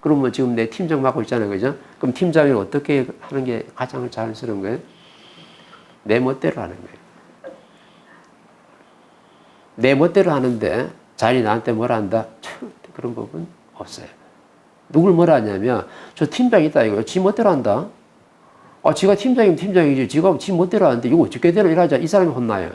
그러면 지금 내 팀장 맡고 있잖아요. 그죠? 그럼 팀장이 어떻게 하는 게 가장 자연스러운 거예요? 내 멋대로 하는 거예요. 내 멋대로 하는데 자연이 나한테 뭐라 한다? 그런 법은 없어요. 누굴 뭐라 하냐면 저 팀장 있다 이거 지 멋대로 한다. 아 지가 팀장이면 팀장이지 지가 지 멋대로 하는데 이거 어떻게대로 일하자 이 사람이 혼나요.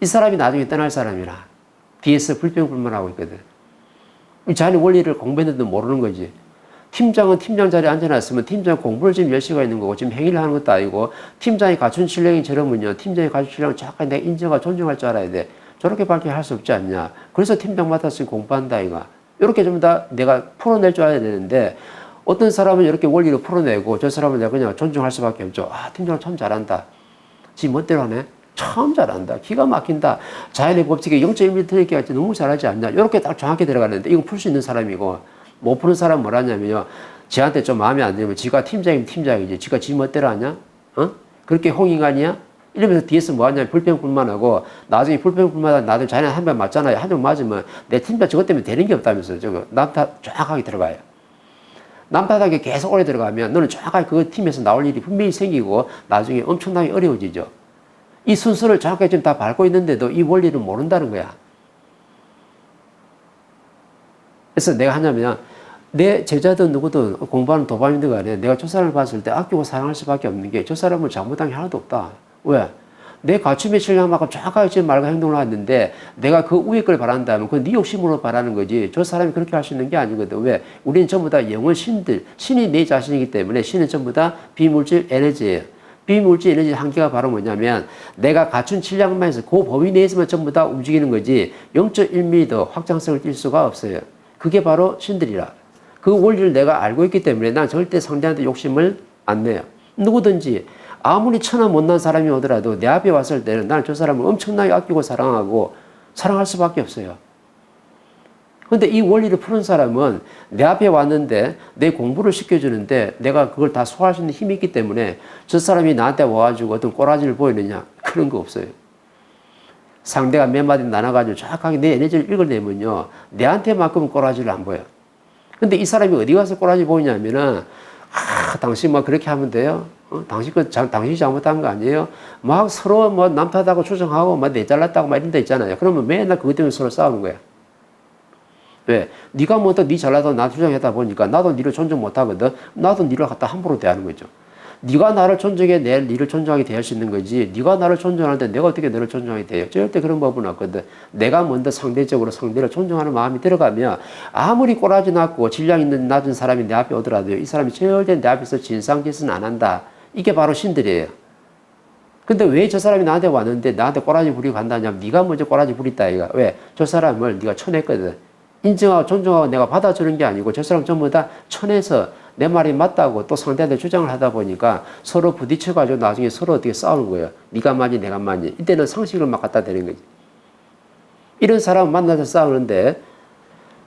이 사람이 나중에 떠날 사람이라 뒤에서 불평불만하고 있거든. 이 자기 원리를 공부했는데 모르는 거지. 팀장은 팀장 자리에 앉아놨으면 팀장 공부를 지금 열심히 있는 거고 지금 행위를 하는 것도 아니고 팀장이 갖춘 신뢰이 저러면요. 팀장이 갖춘 신뢰를 정확하게 내가 인정하고 존중할 줄 알아야 돼. 저렇게 밖에 할 수 없지 않냐. 그래서 팀장 맡았으니 공부한다 이가. 이렇게 좀 다 내가 풀어낼 줄 알아야 되는데 어떤 사람은 이렇게 원리를 풀어내고 저 사람은 내가 그냥 존중할 수밖에 없죠. 아 팀장 참 잘한다. 지 멋대로 하네. 참 잘한다. 기가 막힌다. 자연의 법칙에 0.1m 틀리게 할지 너무 잘하지 않냐. 이렇게 딱 정확히 들어가는데 이거 풀 수 있는 사람이고 못 푸는 사람 뭐라냐면요. 지한테 좀 마음에 안 들면 지가 팀장이면 팀장이지. 지가 지 멋대로 하냐? 어? 그렇게 홍인간이야? 이러면서 뒤에서 뭐 하냐면 불평불만 하고 나중에 불평불만 하다 나도 자네 한번 맞잖아요. 한 번 맞으면 내 팀장 저것 때문에 되는 게 없다면서 저거 남탓 정확하게 들어가요. 남탓하게 계속 오래 들어가면 너는 정확하게 그 팀에서 나올 일이 분명히 생기고 나중에 엄청나게 어려워지죠. 이 순서를 정확하게 지금 다 밟고 있는데도 이 원리를 모른다는 거야. 그래서 내가 하냐면 내 제자든 누구든 공부하는 도반이든 간에 내가 저 사람을 봤을 때 아끼고 사랑할 수밖에 없는 게 저 사람을 잘못한 게 하나도 없다. 왜? 내 갖춤의 신랑만큼 정확하게 지금 말과 행동을 하는데 내가 그 위에 걸 바란다면 그건 네 욕심으로 바라는 거지 저 사람이 그렇게 할 수 있는 게 아니거든. 왜? 우리는 전부 다 영원 신들, 신이 내 자신이기 때문에 신은 전부 다 비물질 에너지예요. 비물질 에너지 한계가 바로 뭐냐면 내가 갖춘 질량만 해서 그 범위 내에서만 전부 다 움직이는 거지 0.1mm 확장성을 띌 수가 없어요. 그게 바로 신들이라. 그 원리를 내가 알고 있기 때문에 난 절대 상대한테 욕심을 안 내요. 누구든지 아무리 천하 못난 사람이 오더라도 내 앞에 왔을 때는 나는 저 사람을 엄청나게 아끼고 사랑하고 사랑할 수밖에 없어요. 근데 이 원리를 푸는 사람은 내 앞에 왔는데 내 공부를 시켜주는데 내가 그걸 다 소화할 수 있는 힘이 있기 때문에 저 사람이 나한테 와가지고 어떤 꼬라지를 보이느냐 그런 거 없어요. 상대가 몇 마디 나눠가지고 정확하게 내 에너지를 읽어내면요 내한테만큼 꼬라지를 안 보여. 근데 이 사람이 어디 가서 꼬라지 보이냐면은 아 당신 뭐 그렇게 하면 돼요. 어? 당신 그 자, 당신이 잘못한 거 아니에요? 막 서로 뭐 남탓하고 추정하고 뭐내 잘났다고 막 이런 데 있잖아요. 그러면 맨날 그것 때문에 서로 싸우는 거야. 왜? 네가 먼저 네 잘나서 나 주장하다 보니까 나도 니를 존중 못하거든. 나도 니를 갖다 함부로 대하는 거죠. 네가 나를 존중해 내 니를 존중하게 대할 수 있는 거지. 네가 나를 존중하는데 내가 어떻게 너를 존중하게 돼요? 절대 그런 법은 없거든. 내가 먼저 상대적으로 상대를 존중하는 마음이 들어가면 아무리 꼬라지 낮고 질량 있는 낮은 사람이 내 앞에 오더라도요. 이 사람이 절대 내 앞에서 진상짓은 안 한다. 이게 바로 신들이에요. 근데 왜 저 사람이 나한테 왔는데 나한테 꼬라지 부리고 간다냐면 네가 먼저 꼬라지 부렸다 이가 왜? 저 사람을 네가 쳐냈거든. 인정하고 존중하고 내가 받아주는 게 아니고 저 사람 전부 다 쳐내서 내 말이 맞다고 또 상대한테 주장을 하다 보니까 서로 부딪혀가지고 나중에 서로 어떻게 싸우는 거예요. 네가 맞니 내가 맞니. 이때는 상식을 막 갖다 대는 거지. 이런 사람 만나서 싸우는데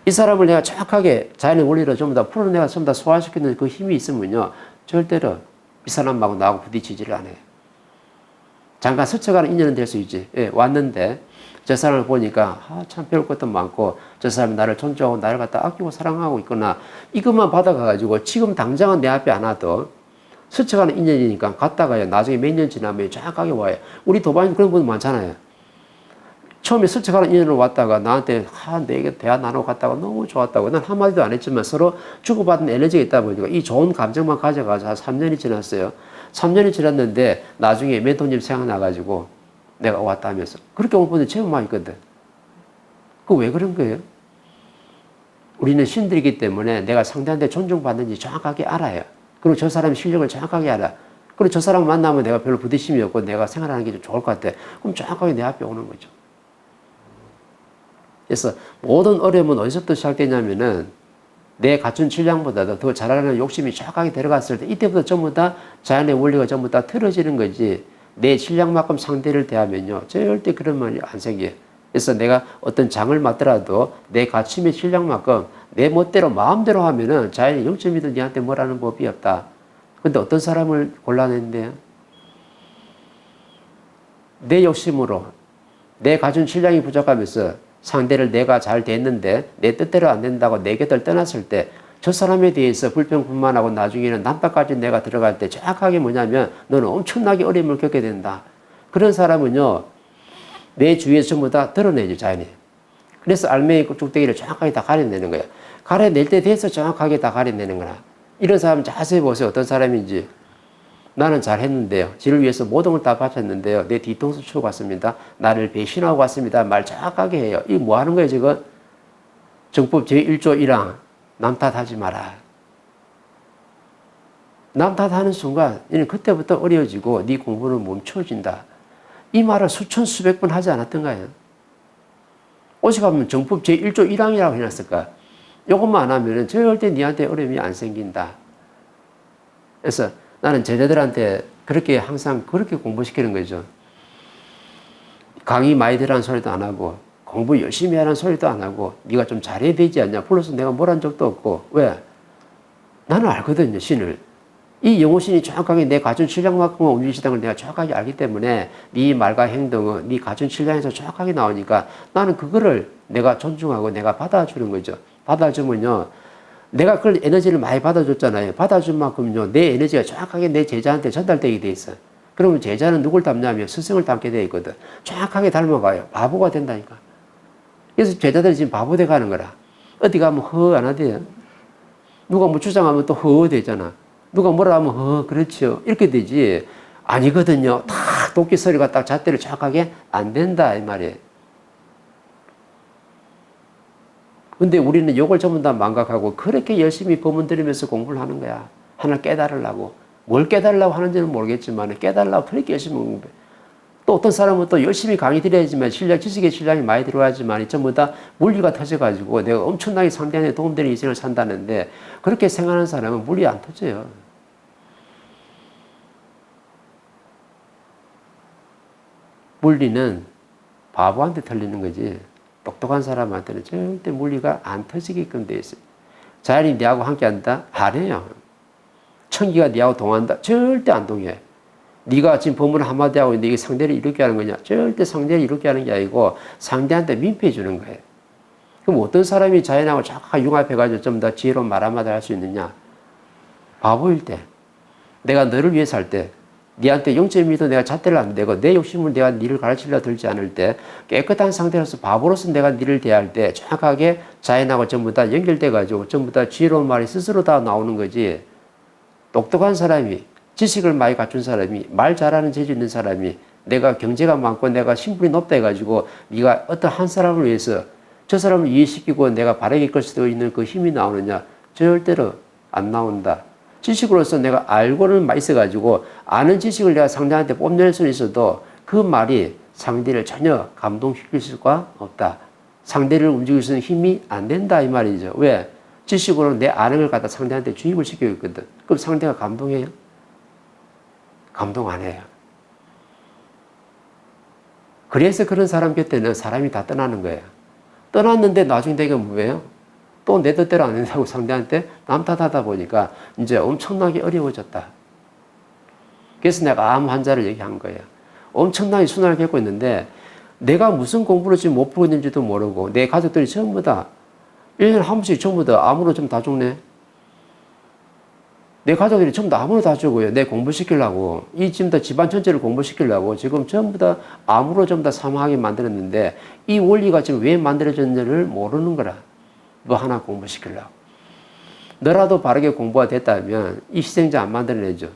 이 사람을 내가 정확하게 자연의 원리로 전부 다 풀어내가 전부 다 소화시키는 그 힘이 있으면요. 절대로 이 사람하고 나하고 부딪히지를 않아요. 잠깐 스쳐가는 인연은 될 수 있지. 예, 왔는데 저 사람을 보니까 아, 참 배울 것도 많고 저 사람이 나를 존중하고 나를 갖다 아끼고 사랑하고 있구나. 이것만 받아가지고 지금 당장은 내 앞에 안 와도 스쳐가는 인연이니까 갔다가요. 나중에 몇 년 지나면 정확하게 와요. 우리 도반님 그런 분 많잖아요. 처음에 스쳐가는 인연으로 왔다가 나한테 아, 내게 대화 나누고 갔다가 너무 좋았다고. 난 한마디도 안 했지만 서로 주고받은 에너지가 있다 보니까 이 좋은 감정만 가져가서 한 3년이 지났어요 3년이 지났는데 나중에 멘토님 생각나가지고 내가 왔다 하면서. 그렇게 온 분들 제법 많이 있거든. 그 왜 그런 거예요? 우리는 신들이기 때문에 내가 상대한테 존중받는지 정확하게 알아요. 그리고 저 사람의 실력을 정확하게 알아. 그리고 저 사람 만나면 내가 별로 부딪힘이 없고 내가 생활하는 게 좀 좋을 것 같아. 그럼 정확하게 내 앞에 오는 거죠. 그래서 모든 어려움은 어디서부터 시작되냐면은 내 갖춘 질량보다도 더 잘하는 욕심이 정확하게 들어갔을 때 이때부터 전부 다 자연의 원리가 전부 다 틀어지는 거지. 내 실력만큼 상대를 대하면요. 절대 그런 말이 안 생겨요. 그래서 내가 어떤 장을 맡더라도 내 가침의 실력만큼 내 멋대로 마음대로 하면은 자연이 0.1도 니한테 뭐라는 법이 없다. 근데 어떤 사람을 골라낸대요? 내 욕심으로 내 가진 실력이 부족하면서 상대를 내가 잘 됐는데 내 뜻대로 안 된다고 내 곁을 떠났을 때 저 사람에 대해서 불평불만하고 나중에는 남탓까지 내가 들어갈 때 정확하게 뭐냐면 너는 엄청나게 어려움을 겪게 된다. 그런 사람은요, 내 주위에서 전부 다 드러내죠, 자연히. 그래서 알맹이 쭉대기를 정확하게 다 가려내는 거예요. 가려낼 때 돼서 정확하게 다 가려내는 거라. 이런 사람 자세히 보세요. 어떤 사람인지. 나는 잘했는데요. 지를 위해서 모든 걸 다 바쳤는데요. 내 뒤통수 치고 갔습니다. 나를 배신하고 갔습니다. 말 정확하게 해요. 이 뭐 하는 거예요, 지금? 정법 제1조 1항. 남 탓하지 마라. 남 탓하는 순간, 이는 그때부터 어려워지고 네 공부는 멈춰진다. 이 말을 수천 수백 번 하지 않았던가요? 오직 하면 정법 제1조 1항이라고 해놨을까? 요것만 안 하면은 절대 니한테 어려움이 안 생긴다. 그래서 나는 제자들한테 그렇게 항상 그렇게 공부시키는 거죠. 강의 많이 들으라는 소리도 안 하고 공부 열심히 하라는 소리도 안 하고 네가 좀 잘해야 되지 않냐. 불러서 내가 뭘 한 적도 없고 왜? 나는 알거든요 신을. 이 영호신이 정확하게 내 가진 질량만큼만 움직이시다는 걸 내가 정확하게 알기 때문에 네 말과 행동은 네 가진 질량에서 정확하게 나오니까 나는 그거를 내가 존중하고 내가 받아주는 거죠. 받아주면요. 내가 그걸 에너지를 많이 받아줬잖아요. 받아준 만큼요. 내 에너지가 정확하게 내 제자한테 전달되게 돼 있어요. 그러면 제자는 누굴 닮냐면 스승을 닮게 돼 있거든. 정확하게 닮아가요. 바보가 된다니까. 그래서 제자들이 지금 바보 돼 가는 거라. 어디 가면 허 안 하대요. 누가 뭐 주장하면 또 허 되잖아. 누가 뭐라 하면 허 그렇죠. 이렇게 되지. 아니거든요. 다 도끼 소리가 딱 잣대를 정확하게 안 된다 이 말이에요. 근데 우리는 요걸 전부 다 망각하고 그렇게 열심히 법문 들으면서 공부를 하는 거야. 하나 깨달으려고. 뭘 깨달으려고 하는지는 모르겠지만 깨달으려고 그렇게 열심히 공부해. 또 어떤 사람은 또 열심히 강의 드려야지만 실력, 지식의 실력이 많이 들어야지만 전부 다 물리가 터져가지고 내가 엄청나게 상대한테 도움되는 인생을 산다는데 그렇게 생각하는 사람은 물리 안 터져요. 물리는 바보한테 털리는 거지. 똑똑한 사람한테는 절대 물리가 안 터지게끔 돼 있어요. 자연이 네하고 함께 한다? 안 해요. 천기가 네하고 동한다? 절대 안 동해. 네가 지금 법문 한마디 하고 있는데 이게 상대를 이렇게 하는 거냐? 절대 상대를 이렇게 하는 게 아니고 상대한테 민폐 주는 거예요. 그럼 어떤 사람이 자연하고 자꾸 융합해가지고 좀 더 지혜로운 말 한마디 할 수 있느냐? 바보일 때. 내가 너를 위해서 할 때, 네한테 영점이도 내가 잣대를 안 대고 내 욕심을 내가 니를 가르치려 들지 않을 때 깨끗한 상태로서 바보로서 내가 니를 대할 때 정확하게 자연하고 전부 다 연결돼 가지고 전부 다 지혜로운 말이 스스로 다 나오는 거지 똑똑한 사람이 지식을 많이 갖춘 사람이 말 잘하는 재주 있는 사람이 내가 경제가 많고 내가 신분이 높다 해가지고 네가 어떤 한 사람을 위해서 저 사람을 이해시키고 내가 바르게 이끌 수 있는 그 힘이 나오느냐 절대로 안 나온다. 지식으로서 내가 알고는 있어가지고 아는 지식을 내가 상대한테 뽐낼 수는 있어도 그 말이 상대를 전혀 감동시킬 수가 없다. 상대를 움직일 수 있는 힘이 안 된다 이 말이죠. 왜? 지식으로 내 아는 걸 갖다 상대한테 주입을 시키고 있거든. 그럼 상대가 감동해요? 감동 안 해요. 그래서 그런 사람 곁에는 사람이 다 떠나는 거예요. 떠났는데 나중에 되게 뭐예요? 또 내 뜻대로 안 된다고 상대한테 남 탓하다 보니까 이제 엄청나게 어려워졌다. 그래서 내가 암 환자를 얘기한 거예요. 엄청나게 순환을 겪고 있는데 내가 무슨 공부를 지금 못 풀고 있는지도 모르고 내 가족들이 전부 다 1년에 한 번씩 전부 다 암으로 좀 다 죽네. 내 가족들이 전부 다 암으로 다 죽어요. 내 공부시키려고. 이 지금 다 집안 전체를 공부시키려고 지금 전부 다 암으로 전부 다 사망하게 만들었는데 이 원리가 지금 왜 만들어졌는지를 모르는 거라. 뭐 하나 공부시키려고. 너라도 바르게 공부가 됐다면 이 희생자 안 만들어내죠.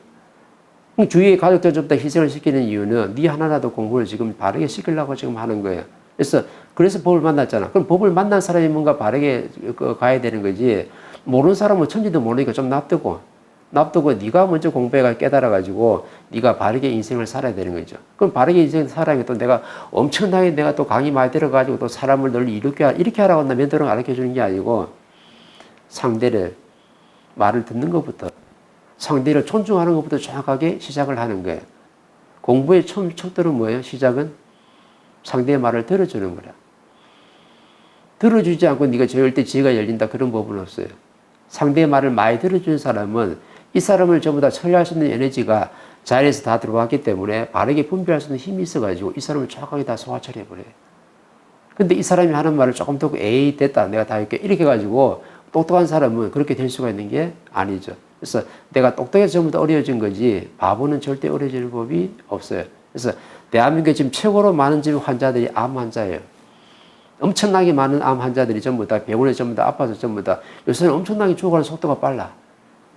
주위의 가족들 좀더 희생을 시키는 이유는 네 하나라도 공부를 지금 바르게 시키려고 지금 하는 거예요. 그래서 그래서 법을 만났잖아. 그럼 법을 만난 사람이 뭔가 바르게 그 가야 되는 거지. 모르는 사람은 천지도 모르니까 좀 납두고 납두고 네가 먼저 공부해가 깨달아 가지고 네가 바르게 인생을 살아야 되는 거죠. 그럼 바르게 인생 살아야 또 내가 엄청나게 내가 또 강의 많이 들어 가지고 또 사람을 널 이렇게 이렇게 하라고 나 멘토를 가르쳐 주는 게 아니고 상대를 말을 듣는 것부터 상대를 존중하는 것부터 정확하게 시작을 하는 거예요. 공부의 처음 척도는 뭐예요? 시작은 상대의 말을 들어주는 거라. 들어주지 않고 네가 절대 지혜가 열린다 그런 법은 없어요. 상대의 말을 많이 들어주는 사람은 이 사람을 전부 다 처리할 수 있는 에너지가 자연에서 다 들어왔기 때문에 바르게 분별할 수 있는 힘이 있어가지고 이 사람을 정확하게 다 소화 처리해버려요. 근데 이 사람이 하는 말을 조금 듣고 에이 됐다 내가 다 이렇게 이렇게 가지고 똑똑한 사람은 그렇게 될 수가 있는 게 아니죠. 그래서 내가 똑똑해서 전부 다 어려워진 거지 바보는 절대 어려워지는 법이 없어요. 그래서 대한민국에 지금 최고로 많은 지금 환자들이 암 환자예요. 엄청나게 많은 암 환자들이 전부 다 병원에 전부 다 아파서 전부 다 요새는 엄청나게 죽어가는 속도가 빨라.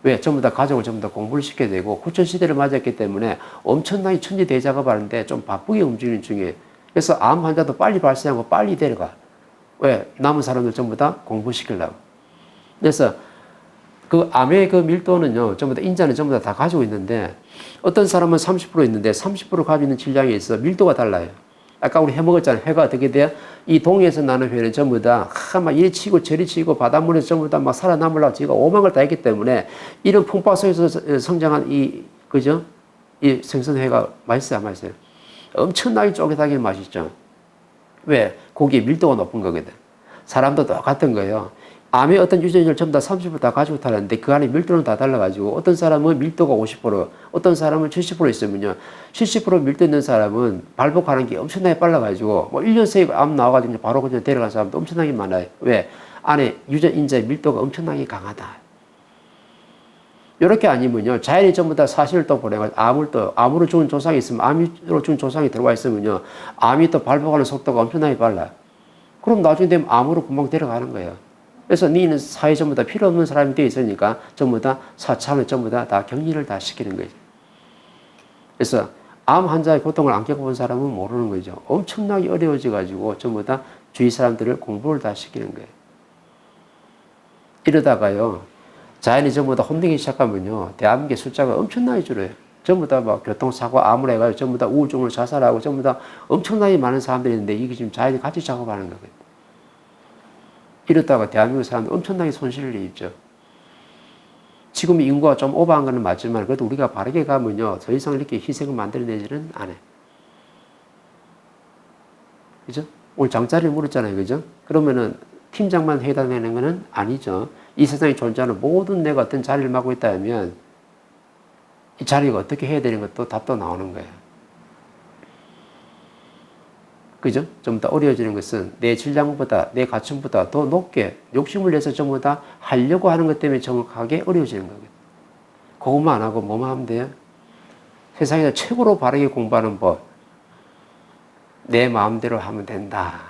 왜? 전부 다 가족을 전부 다 공부를 시켜야 되고 후천 시대를 맞았기 때문에 엄청나게 천지 대작업 하는데 좀 바쁘게 움직이는 중에 그래서 암 환자도 빨리 발생하고 빨리 데려가. 왜? 남은 사람들 전부 다 공부시키려고. 그래서 그 암의 그 밀도는요, 전부 다 인자는 전부 다 다 가지고 있는데 어떤 사람은 30% 있는데 30% 가지고 있는 질량에 있어 밀도가 달라요. 아까 우리 해먹었잖아요. 회가 어떻게 돼요? 이 동에서 나는 회는 전부 다, 하, 막 이리 치고 저리 치고 바닷물에서 전부 다 막 살아남으려고 오만 걸다 했기 때문에 이런 풍파 속에서 성장한 이, 그죠? 이 생선회가 맛있어요, 안 맛있어요? 엄청나게 쪼개다게 맛있죠. 왜? 고기에 밀도가 높은 거거든. 사람도 똑같은 거예요. 암의 어떤 유전자를 전부 다 30%다 가지고 타는데 그 안에 밀도는 다 달라가지고 어떤 사람은 밀도가 50%, 어떤 사람은 70% 있으면요. 70% 밀도 있는 사람은 발복하는 게 엄청나게 빨라가지고 뭐 1년 새에 암 나와가지고 바로 그냥 데려간 사람도 엄청나게 많아요. 왜? 안에 유전 인자의 밀도가 엄청나게 강하다. 이렇게 아니면요. 자연이 전부 다 사실을 또 보내가지고 암을 또, 암으로 죽은 조상이 있으면, 암으로 죽은 조상이 들어와 있으면요. 암이 또 발복하는 속도가 엄청나게 빨라요. 그럼 나중에 되면 암으로 금방 데려가는 거예요. 그래서 니는 사회 전부 다 필요 없는 사람이 되어 있으니까 전부 다 사참을 전부 다, 다 격리를 다 시키는 거죠. 그래서 암 환자의 고통을 안 겪어본 사람은 모르는 거죠. 엄청나게 어려워져 가지고 전부 다 주위 사람들을 공부를 다 시키는 거예요. 이러다가요, 자연이 전부 다 혼내기 시작하면요, 대한민국의 숫자가 엄청나게 줄어요. 전부 다 막 교통사고, 암을 해가지고 전부 다 우울증으로 자살하고 전부 다 엄청나게 많은 사람들이 있는데 이게 지금 자연이 같이 작업하는 거거든요. 이렇다가 대한민국 사람들 엄청나게 손실을 입죠. 지금 인구가 좀 오버한 거는 맞지만 그래도 우리가 바르게 가면요 더 이상 이렇게 희생을 만들어내지는 않아요. 그죠? 오늘 장자리를 물었잖아요. 그죠? 그러면은 팀장만 회담하는 거는 아니죠. 이 세상에 존재하는 모든 내가 어떤 자리를 맡고 있다면 이 자리가 어떻게 해야 되는 것도 답도 나오는 거예요. 그죠? 좀 더 어려워지는 것은 내 질량보다, 내 가춤보다 더 높게 욕심을 내서 전부 다 하려고 하는 것 때문에 정확하게 어려워지는 거거든요. 그것만 안 하고 뭐만 하면 돼요? 세상에서 최고로 바르게 공부하는 법. 내 마음대로 하면 된다.